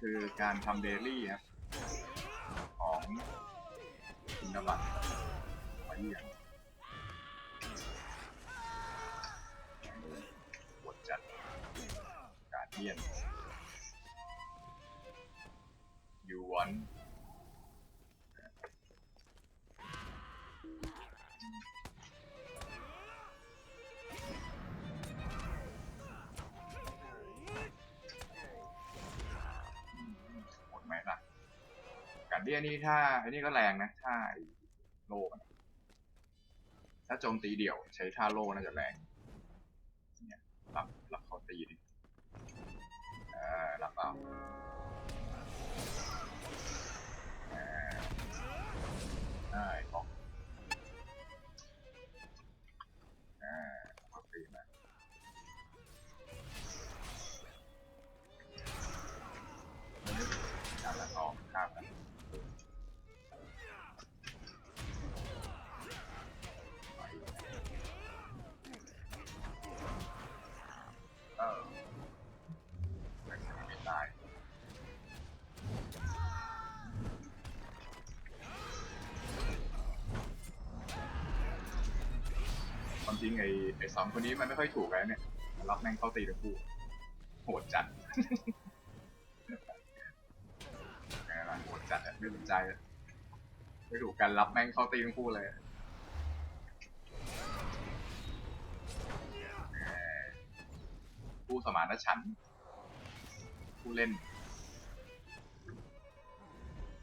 คือการทำเดลี่ครับ ของคุณนบัตรมาเยี่ยมปวดจัดการเยี่ยนยูวัน บี้ยนี่ถ้าไอ้นี่ก็แรงนะ ถ้าโล่ถ้าโจมตีเดี่ยว ใช้ท่าโล่น่าจะแรง จริงไอ้ไอ้สองคนนี้มันไม่ค่อยถูกแล้วเนี่ยรับแม่งเข้าตีทั้งคู่โหดจัดไงล่ะโหดจัดอะไม่สนใจอะไม่ถูกกันรับแม่งเข้าตีทั้งคู่เลยผู้สมานฉันท์ผู้เล่น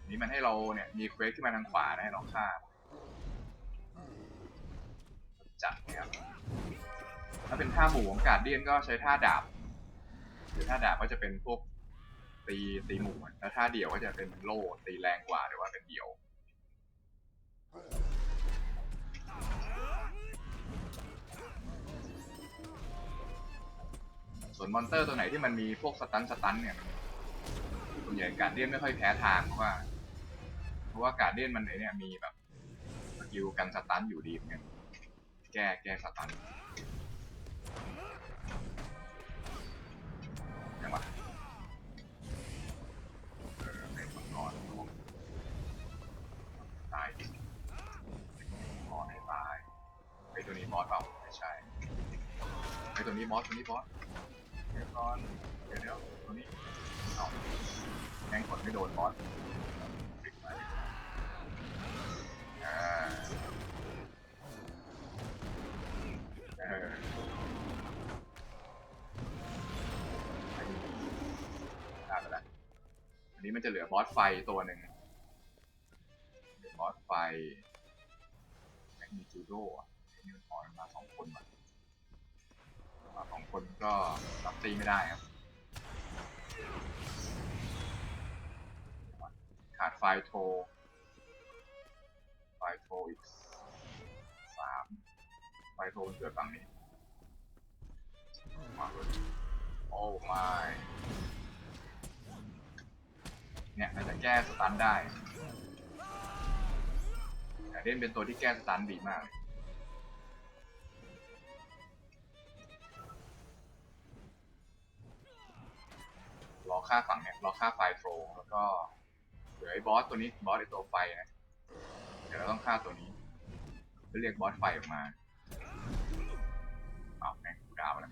นี่มันให้เราเนี่ยมีเควสขึ้นมาทางขวานะให้เราฆ่า จัดนี่ยครับถ้าเป็นท่าหมู่ของการเดียนก็ใช้ท่าดาบหรือท่าดาบก็จะเป็นพวกตีตีหมู่แล้วท่าเดี่ยวก็จะเป็นโล่ตีแรงกว่าหรือว่าเป็นเดี่ยวส่วนมอนเตอร์ตัวไหนที่มันมีพวกสตันสตันเนี่ยมันส่วนใหญ่การเดียนไม่ค่อยแพ้ทางเพราะว่า เพราะว่าการเดียนมันไอเนี่ยมีแบบสกิลกันสตันอยู่ดีเหมือนกัน แก้แก้สตันยังวะเออเป็นมังกรตายดิขอสให้ตายไอตัวนี้บอสเปล่าไม่ใช่ไอตัวนี้บอสตัวนี้บอสเดี๋ยวก่อนเดี๋ยวเดี๋ยวตัวนี้เอาแม่งกดไม่โดนบอสปิดมาดิอ่า นี้มันจะเหลือบอสไฟตัวหนึ่งเหลือบอสไฟแม่งมีจูโดอะไอ้นี่มันพอนมาสองคนมามาสองคนก็รับตีไม่ได้ครับ ขาดไฟโทรไฟโทรอีกสามไฟโทรเกิดฝั่งนี้มาเลยโอ้ไม่ เนี่ยมันจะแก้สตันได้แต่เล่นเป็นตัวที่แก้สตันดีมากเลยรอค่าฝั่งเนี่ยรอค่าไฟโฟลแล้วก็เหลือไอ้บอสตัวนี้บอสไอ้ตัวไฟนะเดี๋ยวเราต้องฆ่าตัวนี้เพื่อเรียกบอสไฟออกมาเอาแม่งกูดาวแล้ว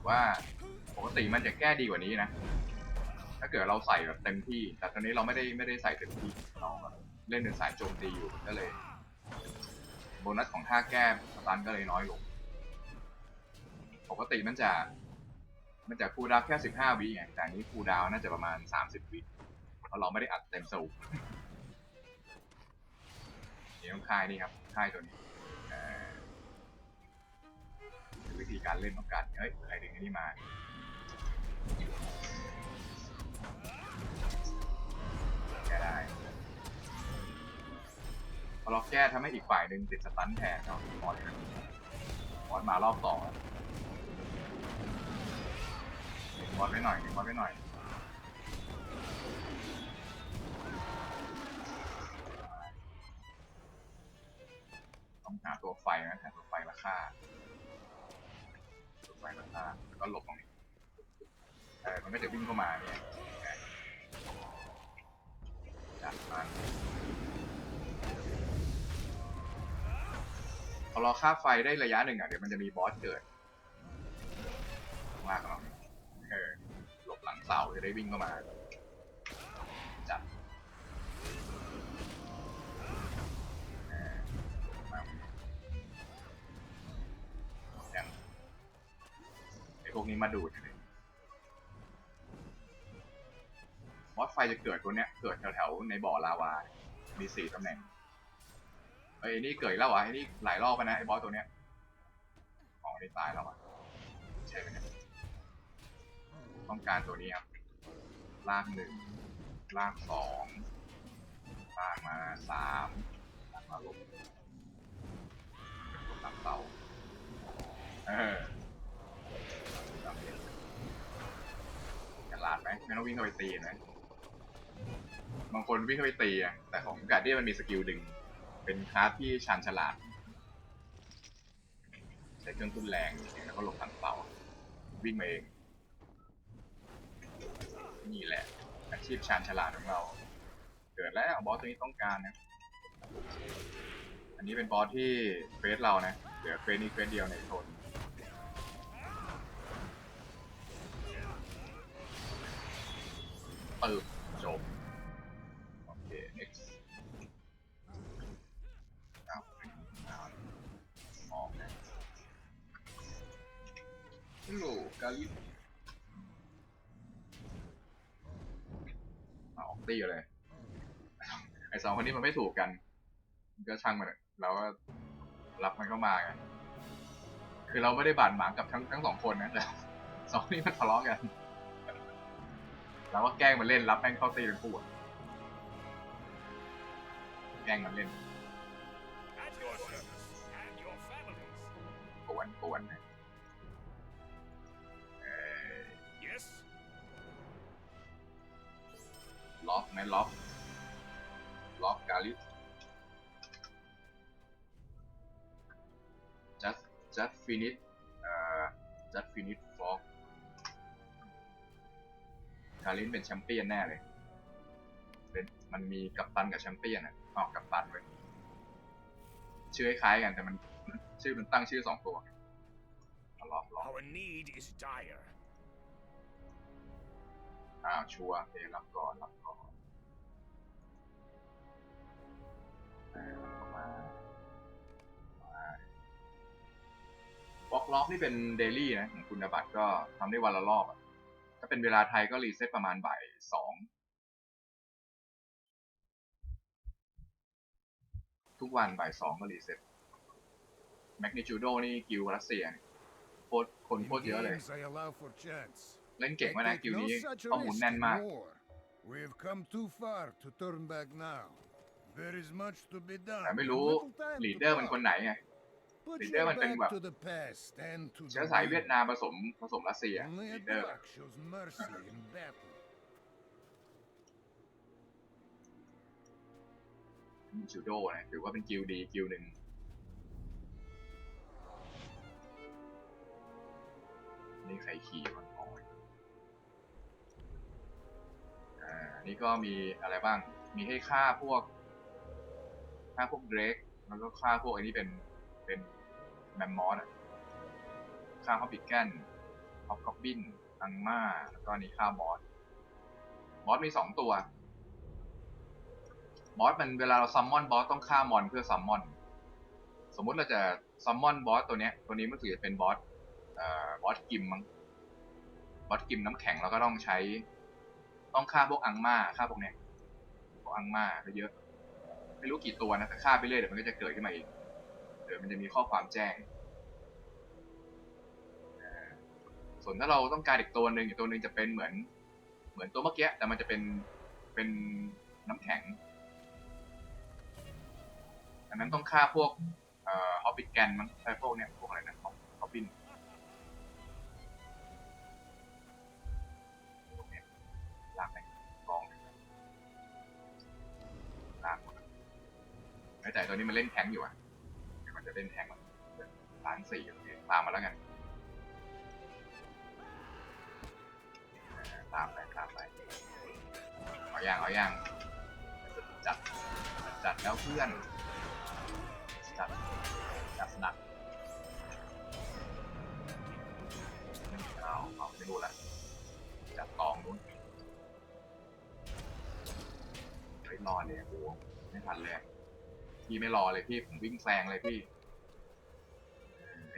แต่ว่าปกติมันจะแก้ดีกว่านี้นะ ถ้าเกิดเราใส่แบบเต็มที่ แต่ตอนนี้เราไม่ได้ไม่ได้ใส่เต็มที่เราเล่นเป็นสายโจมตีอยู่ก็เลย โบนัสของท่าแก้สตันก็เลยน้อยลง ปกติมันจะ มันจะคูลดาวแค่สิบห้าวิไงแต่อันนี้คูลดาวน่าจะประมาณสามสิบวิเพราะเราไม่ได้อัดเต็มสูบนี่ต้องค่ายนี่ครับค่ายตัวนี้ ธีการเล่นของการเฮ้ยใครดึงไอ้นี่มาแก้ได้พอเราแก้ทำให้อีกฝ่ายหนึ่งติดสตันแทนเนาะบอสนะบอสมารอบสองแล้วบอลไว้หน่อยบอลไว้หน่อยต้องหาตัวไฟนะหาตัวไฟราคา ก็หลบตรงนี้แต่มันก็จะวิ่งเข้ามาเนี่ยจัดมันพอเราฆ่าไฟได้ระยะหนึ่งอะเดี๋ยวมันจะมีบอสเกิดมากกว่าเราเออหลบหลังเสาจะได้วิ่งเข้ามา พวกนี้มาดูดเลยมอสไฟจะเกิดตัวเนี้ยเกิดแถวๆในบ่อลาวา มีสี่ตำแหน่งเอ้นี่เกิดแล้ววะไอ้นี่หลายรอบแล้วนะไอ้บอสตัวเนี้ยอ๋อนี่ตายแล้วอะใช่ไหมเนี่ยต้องการตัวนี้ครับลากหนึ่งลากสองลากมาสามลากมาลงเป็นตัวหลังเตาเออ มไม่ต้องวิ่งเข้าไปตีนะบางคนวิ่งเข้าไปตีอะแต่ของกาเดียมันมีสกิลดึง เป็นคลาสที่ชาญฉลาด ใช้เครื่องทุ่นแรงแล้วก็หลบทางเป่าวิ่งมาเอง นี่แหละ อาชีพชาญฉลาดของเรา เกิดแล้วบอสตัวนี้ต้องการนะ อันนี้เป็นบอสที่เฟสเรานะ เหลือเฟสนี้เฟสเดียวในโซน ปึ๊บจบ โอเค next เอาเอาออกนะฮัลโหลกาลิฟเอาออกตีเลย ไอสองคนนี้มันไม่ถูกกัน ก็ช่างมันเราก็รับมันเข้ามาไงคือเราไม่ได้บาดหมางกับทั้งทั้งสองคนนะแต่สองนี้มันทะเลาะกัน เราก็แกล้งมันเล่นรับแม่งเข้าตีเป็นคู่อะแกล้งมันเล่น At your service and your families. กวนกวนนะเออ Yes? ล็อกไหมล็อก ล็อกกาลิ just just finish เอ่อ just finish fog กาลินเป็นแชมเปี้ยนแน่เลยเป็นมันมีกัปตันกับแชมเปี้ยนอะออกกัปตันไว้ยชื่อคล้ายๆกันแต่มันชื่อมันตั้งชื่อสองตัวล็อกล็อก Our need is dire. อ้าวชัวร์โอเครับก่อนรับก่อนเออมามาบล็อกล็อกนี่เป็นเดลี่นะของคุณนบัตรก็ทำได้วันละรอบอะ ถ้าเป็นเวลาไทยก็รีเซ็ตประมาณบ่ายสองทุกวันบ่ายสองก็รีเซ็ตแมกนิจูโดนี่กิลรัสเซียเนี่ยโคตรคนโคตรเยอะเลย games, I allow for chance. เล่นเก่ง I มากนะ take กิล no นี้ such ข้อมูล risk แน่น in มาก war. We've come too far to turn back now. There is much to be done. แต่ไม่ and รู้ little time ลีด to เดอร์มันคน talk. ไหนไง Put leader your มันเป็น back แบบ to the past and to เชื้อ the สายเวียด wind. นามผสมผสมรัสเซีย Only ลี a ดเดอร์ duck shows mercy in battle. จูโดนะถือว่าเป็นกิลดีกิลหนึ่งนี่ใครขี่มันอ๋ออ่านี่ก็มีอะไรบ้าง มีให้ฆ่าพวกฆ่าพวกเดรกแล้วก็ฆ่าพวกไอันนี้เป็นเป็น แมมมอสอะฆ่าฮอบบิแกนฮอบกอบบินอังมาแล้วก็นนี้ฆ่าบอสบอสมีสองตัวบอสมันเวลาเราซัมมอนบอสต้องฆ่ามอนเพื่อซัมมอน สมมุติเราจะซัมมอนบอสตัวเนี้ย ตัวนี้มันถือเป็นบอสเอ่อบอสกิมมั้งบอสกิมน้ำแข็งเราก็ต้องใช้ ต้องฆ่าพวกอังมาฆ่าพวกเนี้ยพวกอังมาก็เยอะ ไม่รู้กี่ตัวนะแต่ฆ่าไปเรื่อยเดี๋ยวมันก็จะเกิดขึ้นมาเอง ดี๋ยวมันจะมีข้อความแจ้ง ส่วนถ้าเราต้องการอีกตัวหนึ่งอีกตัวหนึ่งจะเป็นเหมือน เหมือนตัวเมื่อกี้แต่มันจะเป็นเป็นน้ำแข็ง อันนั้นต้องฆ่าพวกเอ่อฮอบบิแกนมั้งใช่พวกเนี้ยพวกอะไรนะฮอบบินพวกเนี้ยลากไปกองลากหมดแต่ตัวนี้มันเล่นแทงอยู่อะะเล่นแทงมันล้านสี่โอเคตามมาแล้วไงตามไปตามไปเอาอย่างเอาอย่างจัดจัดแล้วเพื่อน จัดจัดสนักเอาเอาไม่รู้ละจัดกองนู้นไม่รอเลยกูไม่ทันเลยพี่ไม่รอเลยพี่ผมวิ่งแซงเลยพี่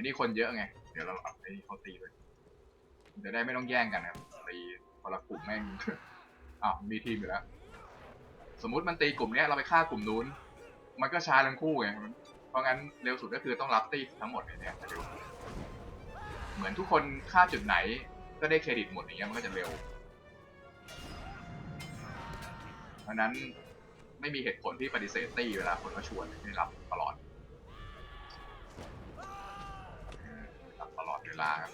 ไอ้นี่คนเยอะไง เดี๋ยวเราเอาไอ้นี่เขาตีเลยจะได้ไม่ต้องแย่งกันนะครับตีคนละกลุ่มแม่ง อ้าวมีทีมอยู่แล้ว สมมติมันตีกลุ่มเนี้ยเราไปฆ่ากลุ่มนู้น มันก็ช้าทั้งคู่ไง เพราะงั้นเร็วสุดก็คือต้องรับตีทั้งหมดเลยเนี่ยเร็วเหมือนทุกคนฆ่าจุดไหน ก็ได้เครดิตหมดอย่างเงี้ยมันก็จะเร็ว เพราะนั้นไม่มีเหตุผลที่ปฏิเสธตีเวลาคนมาชวนไม่รับตลอด วลาครับ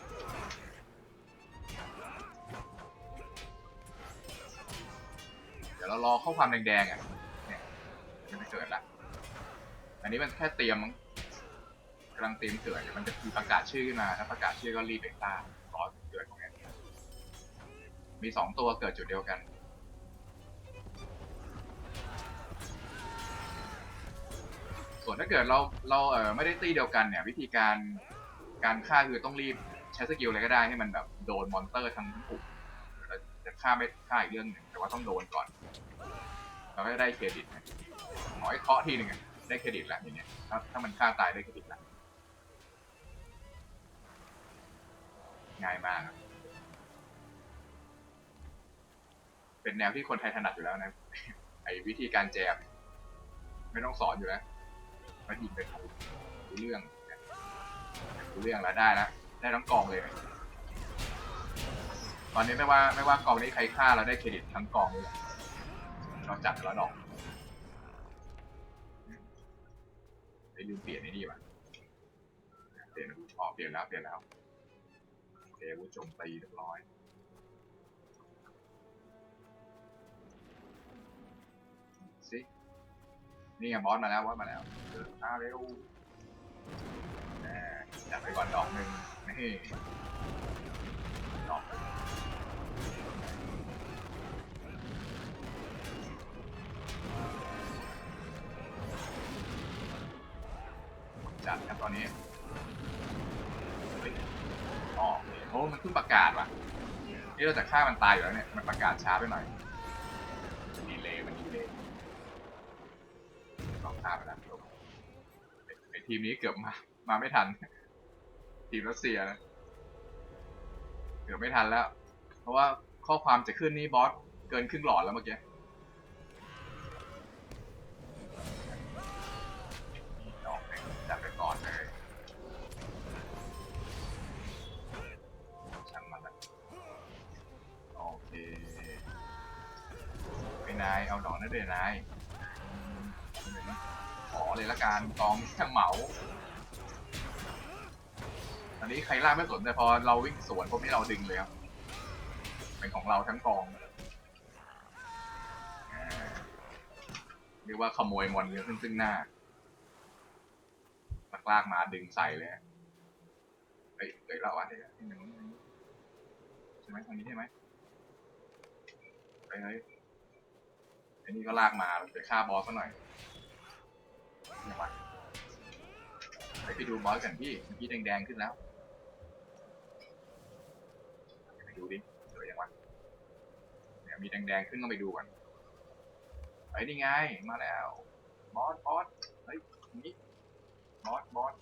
เดี๋ยวเรารอข้อความแดงๆอะเนี่ยมันจะเกิดละอันนี้มันแค่เตรียมกำลังเตรียมเกิดเดี๋ยวมันจะมีประกาศชื่อขึ้นมาถ้าประกาศชื่อก็รีบไปตามรอเกิดของแอนมีสองตัวเกิดจุดเดียวกันส่วนถ้าเกิดเราเราเออไม่ได้ตีเดียวกันเนี่ยวิธีการ การฆ่าคือต้องรีบใช้สกิลอะไรก็ได้ให้มันแบบโดนมอนเตอร์ทั้งกลุ่มแล้วจะฆ่าไม่ฆ่าอีกเรื่องหนึ่งแต่ว่าต้องโดนก่อนเราก็จะได้เครดิตนะขอให้เคาะทีหนึ่งได้เครดิตแล้วทีเนี้ยถ้าถ้ามันฆ่าตายได้เครดิตแล้วง่ายมากเป็นแนวที่คนไทยถนัดอยู่แล้วนะไอ้วิธีการแจมไม่ต้องสอนอยู่แล้วมายิงไปถูกเรื่อง รู้เรื่องแล้วได้แล้วได้ทั้งกองเลย ตอนนี้ไม่ว่าไม่ว่ากองนี้ใครฆ่าเราได้เครดิตทั้งกองเลยเราจัดแล้วดอกไปลืมเปลี่ยนไอ้นี่ว่ะเปลี่ยนอ๋อเปลี่ยนแล้วเปลี่ยนแล้วโอเคอาวุจมตีเรียบร้อยสินี่ไงบอสมาแล้วบอสมาแล้วเดินมาเร็ว จัดไปก่อนดอกหนึ่งนี่ดอกจัดครับตอนนี้เฮ้ยอ๋อโอ้มันเพิ่งประกาศว่ะนี่เราจะฆ่ามันตายอยู่แล้วเนี่ย มันประกาศช้าไปหน่อย ทีมนี้เกือบมา มาไม่ทัน ทีมรัสเซียนะเกือบไม่ทันแล้ว เพราะว่าข้อความจะขึ้นนี่บอสเกินครึ่งหลอดแล้วเมื่อกี้ดอกหนึ่งจัดไปก่อนเลยช่างมันละโอเคไปนายเอาดอกนั่นเลยนาย เลยละกันกองช่างเหมาอันนี้ใครล่าไม่สนแต่พอเราวิ่งสวนพวกนี้เราดึงเลยครับเป็นของเราทั้งกองเรียกว่าขโมยมอนเยอะซึ่งซึ่งหน้าลากลากมาดึงใส่เลยเฮ้ยเฮ้ยเราอะเดี๋ยวที่หนึ่งใช่ไหมทางนี้ใช่ไหมไปเฮ้ยไอ้นี่ก็ลากมาไปฆ่าบอสซะหน่อย จังหวะไปดูบอสกันพี่เมื่อกี้แดงๆขึ้นแล้วไปดูดิสวยยังวะเนี่ยมีแดงๆขึ้นต้องไปดูก่อนไอ้นี่ไงมาแล้วบอสบอสเฮ้ยนี่บอสบอส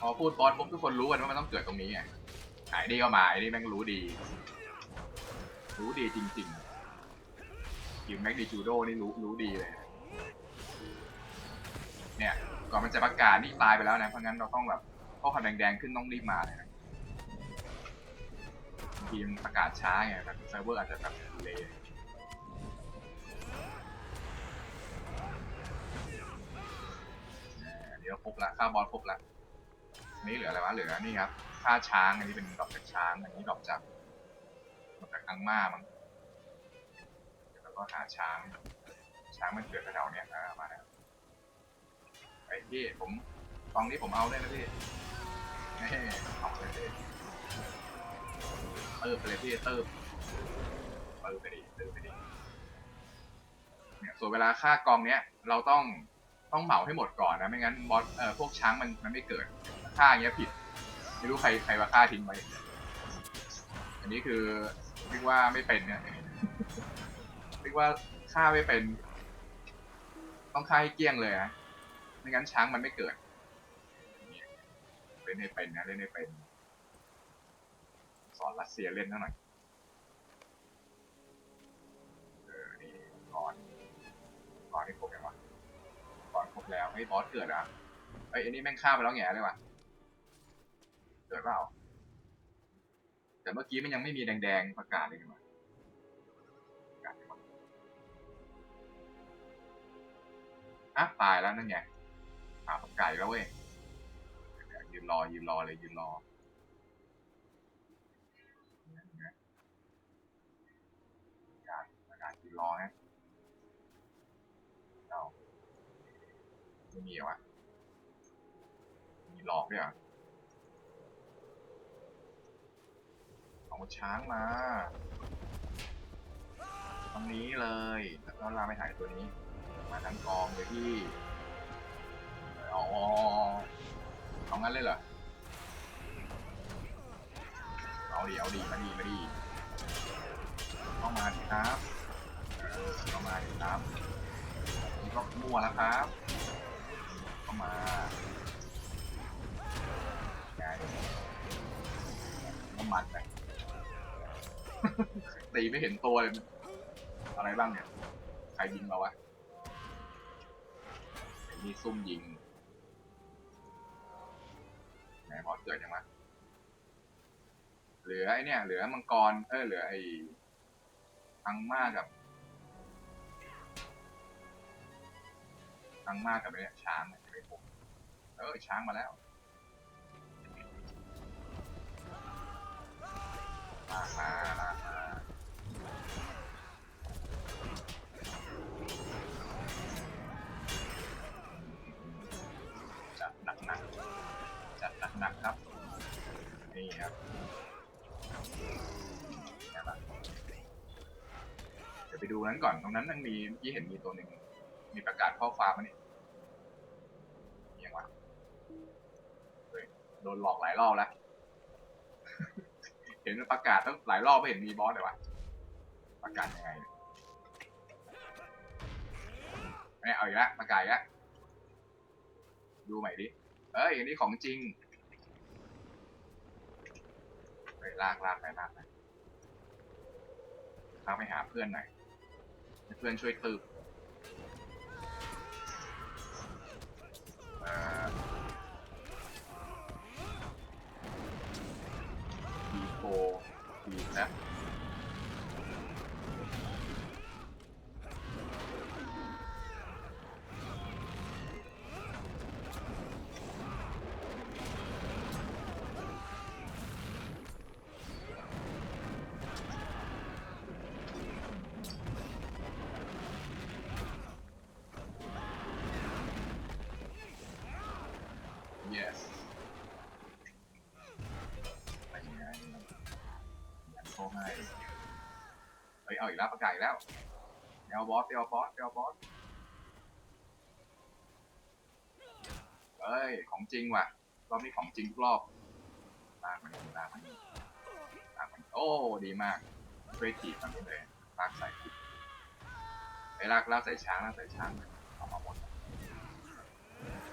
พอพูดบอสปุ๊บทุกคนรู้กันว่ามันต้องเกิดตรงนี้ไงไอ้นี่ก็มาไอ้นี่แม่งรู้ดี รู้ดีจริงๆทีมแม็กดีจูโดนี่รู้รู้ดีเลย เนี่ยก่อนมันจะประกาศนี่ตายไปแล้วนะ เพราะงั้นเราต้องแบบข้อความแดงๆขึ้นต้องรีบมาเลยนะทีมประกาศช้าไงแบบเซิร์ฟเวอร์อาจจะแบบเลยเดี๋ยวครบละค่าบอลครบละนี่เหลืออะไรวะเหลือนี่ครับค่าช้างอันนี้เป็นดอกจากช้างอันนี้ดอกจาก จากอังมามั้งแล้วก็หาช้าง ช้างมันเกิดแถวๆเนี้ยอ่ามาแล้วไอ้พี่ผมกองนี้ผมเอาได้นะพี่เฮ้เอาเลยดิเติบไปเลยพี่เติบเติบไปดิเติบไปดิเนี่ยส่วนเวลาฆ่ากองเนี้ย เราต้องต้องเหมาให้หมดก่อนนะไม่งั้นบอสเอ่อพวกช้างมันมันไม่เกิดฆ่าอย่างเงี้ยผิด ไม่รู้ใครใครว่าฆ่าทิ้งไปอันนี้คือ เรียกว่าไม่เป็นเนี่ยเรียกว่าฆ่าไม่เป็น ต้องฆ่าให้เกลี้ยงเลยนะไม่งั้นช้างมันไม่เกิดเล่นให้เป็นนะเล่นให้เป็น สอนรัสเซียเล่นหน่อยเออนี่ก่อนก่อนที่ครบยังวะก่อนครบแล้วไม่บอสเกิดอะไอ้ยอันนี้แม่งฆ่าไปแล้วแง่เลยว่ะเกิดเปล่า แต่เมื่อกี้มันยังไม่มีแดงๆประกาศเลยนี่หว่าประกาศดีกว่าอะตายแล้วนั่นไงอ่าประกาศอีกแล้วเว้ยยืนรอยืนรอเลยยืนรอการการยืนรอฮะเอาไม่มีหรอวะมีหลอกด้วยเหรอเอาช้างมาตรงนี้เลยแล้วลาไปถ่ายตัวนี้ มาทั้งกองเลยที่อ๋อเอางั้นเลยเหรอเอาดีเอาดีมาดีมาดีเข้ามาดิครับเข้ามาดิครับนี่ก็มั่วแล้วครับเข้ามาไงน้ำมันไป ตีไม่เห็นตัวเลยอะไรบ้างเนี่ย ใครยิงมาวะไอ้นี่ซุ่มยิงไหนพอเกิดยังวะเหลือไอเนี่ย เหลือมังกร เออเหลือไออังมากับอังมากับไอเนี่ยช้างเนี่ยไม่ผมเออช้างมาแล้ว ลากมาลากมาจัดหนักๆจัดหนักๆครับ นี่ครับไงบ้างเดี๋ยวไปดูนั้นก่อน ตรงนั้นมันมีเมื่อกี้เห็นมีตัวหนึ่ง มีประกาศข้อความมานี่มียังวะโดนหลอกหลายรอบแล้ว ห็นมันประกาศตั้งหลายรอบไม่เห็นมีบอสเลยวะประกาศยังไงเนี่ยไม่เอาอีกแล้วประกาศอีกแล้วดูใหม่ดิเอ้ยอันนี้ของจริงไปลากลากไปลากไปลากไปหาเพื่อนหน่อยให้เพื่อนช่วยตืบเอ่อ ดีโฟดีนะ yes ตรงให้เฮ้ยเอาอีกแล้วประกาศอีกแล้วเอลบอสเอลบอสเอลบอสเฮ้ยของจริงว่ะรอบนี้ของจริงทุกรอบลากมันลากมันลากมันโอ้ดีมากช่วยถีบมันเลยลากใส่ถีบไปลากลากใส่ช้างลากใส่ช้างเอามาหมด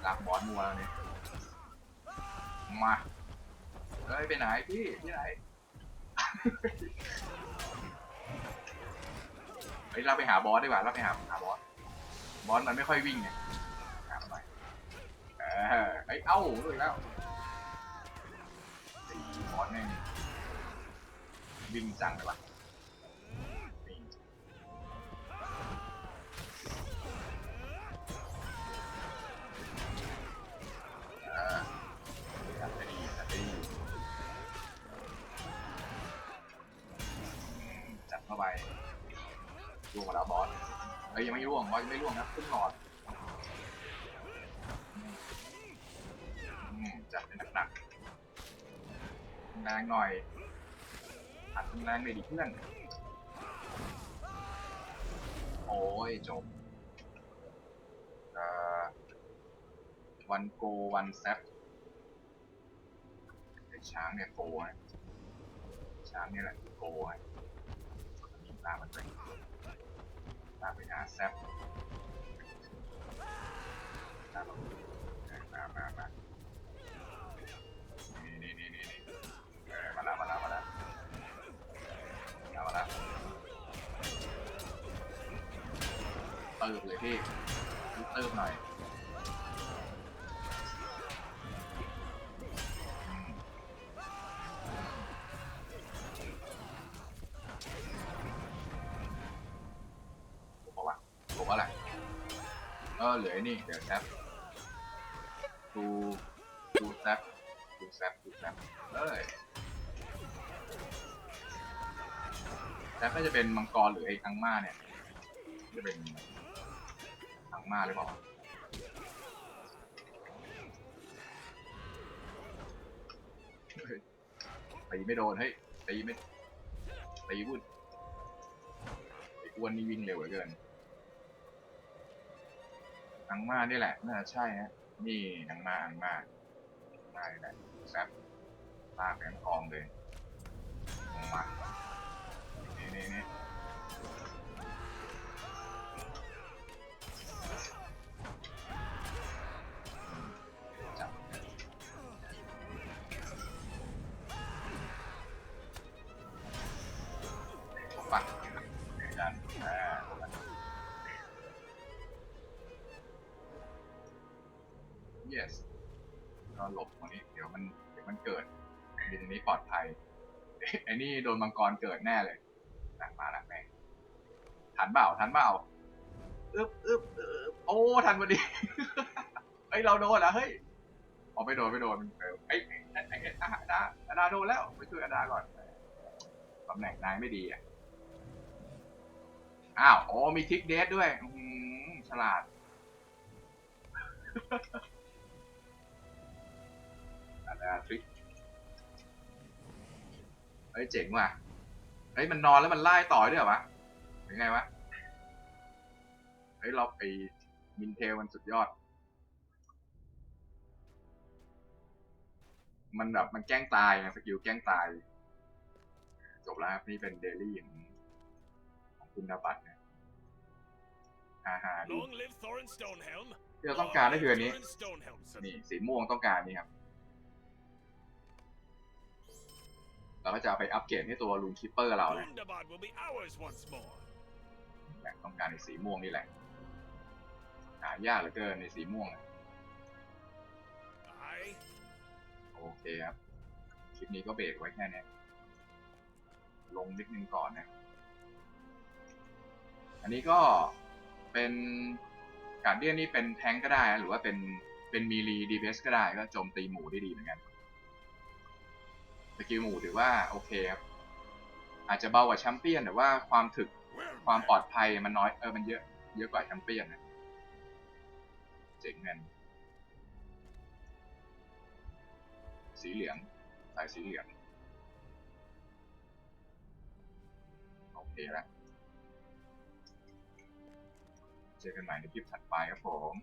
ลากบอสมัวแล้วเนี่ยมาเฮ้ยไปไหนพี่ที่ไหน เฮ้ยเราไปหาบอสดีกว่าเราไปหาหาบอสบอสมันไม่ค่อยวิ่งไงหามันหน่อยเออไอ้ยเอ้าด้วยแล้วไอ้บอสแม่งวิ่งจังเลยวะ ล่วงมาแล้วบอสเอ้ยยังไม่ล่วงบอสยังไม่ล่วงนะขึ้นหลอดอืมจัดเป็นหนักๆแรงหน่อยอัดแรงเลยดิเพื่อน โอ้ยจบอ่อวันโกวันแซปไอ้ช้างเนี่ยโกนะช้างเนี่ยแหละโกนะมีตามันไปามไปหาแซปตามมามามามานี่นี่นี่นี่นี่มาแล้วมาแล้วมาแล้วมาแล้วมาแล้วเติมเลยพี่เติมหน่อย เออเหลือไอ้นี่เดี๋ยวแซปดูดูแซปดูแซปดูแซปเอ้ยแซปก็จะเป็นมังกรหรือไอ้อังมาเนี่ย จะเป็นถังมาหรือเปล่าตีไม่โดนเฮ้ยตีไม่ตีวุ่นไอ้อ้วนนี่วิ่งเร็วเหลือเกิน อังมานี่แหละน่าจะใช่ฮะนี่อังมาอังมาอังมานี่แหละแซ่บลากแรงทองเลยลงมานี่นี่นี่ yes ก็หลบตรงนี้เดี๋ยวมันเดี๋ยวมันเกิดอยู่ตรงนี้ปลอดภัยไอ้นี่โดนมังกรเกิดแน่เลยหนักมาหนักแม่งทันเปล่าทันเปล่าอึ๊บอึ๊บอึ๊บโอ้ทันพอดีเฮ้เราโดนแล้วเฮ้ยอ๋อไม่โดนไม่โดนมันเออไอ้ไอ้ไอ้ไอ้อาดาอาดาโดนแล้วไปช่วยอาดาก่อนตำแหน่งนายไม่ดีอะอ้าวโอ๋อมีทิกเดทด้วยอืมฉลาด อาดาทริกเฮ้ยเจ๋งว่ะเฮ้ยมันนอนแล้วมันไล่ต่อยด้วยเหรอวะเป็นไงวะเฮ้ยเราไปมินเทลมันสุดยอด มันแบบมันแกล้งตายไงสกิลแกล้งตาย จบแล้วครับนี่เป็นเดลี่ของของคุณดาบัตเนี่ยฮ่าฮ่าดี Long live Thorin Stonehelm. ที่เราต้องการก็คืออันนี้ Thorin Stonehelm, son. นี่สีม่วงต้องการนี่ครับ เราก็จะเอาไปอัปเกรดให้ตัวลุงคิปเปอร์เรานะ Gundabad will be ours once more. แหละต้องการในสีม่วงนี่แหละ หายากเหลือเกินในสีม่วงอะ Aye. โอเคครับ คลิปนี้ก็เบรกไว้แค่เนี้ยลงนิดนึงก่อนนะ อันนี้ก็เป็นการเดียนนี่เป็นแทงก์ก็ได้นะหรือว่าเป็นเป็นมีลีดีเพสก็ได้ก็โจมตีหมูได้ดีเหมือนกัน สกิลหมูถือว่าโอเคครับ อาจจะเบากว่าแชมเปี้ยนแต่ว่าความถึกความปลอดภัยมันน้อยเออมันเยอะเยอะกว่าแชมเปี้ยนนะเจ๋งเงินสีเหลืองสายสีเหลืองโอเคแล้วเจอกันใหม่ในคลิปถัดไปครับผม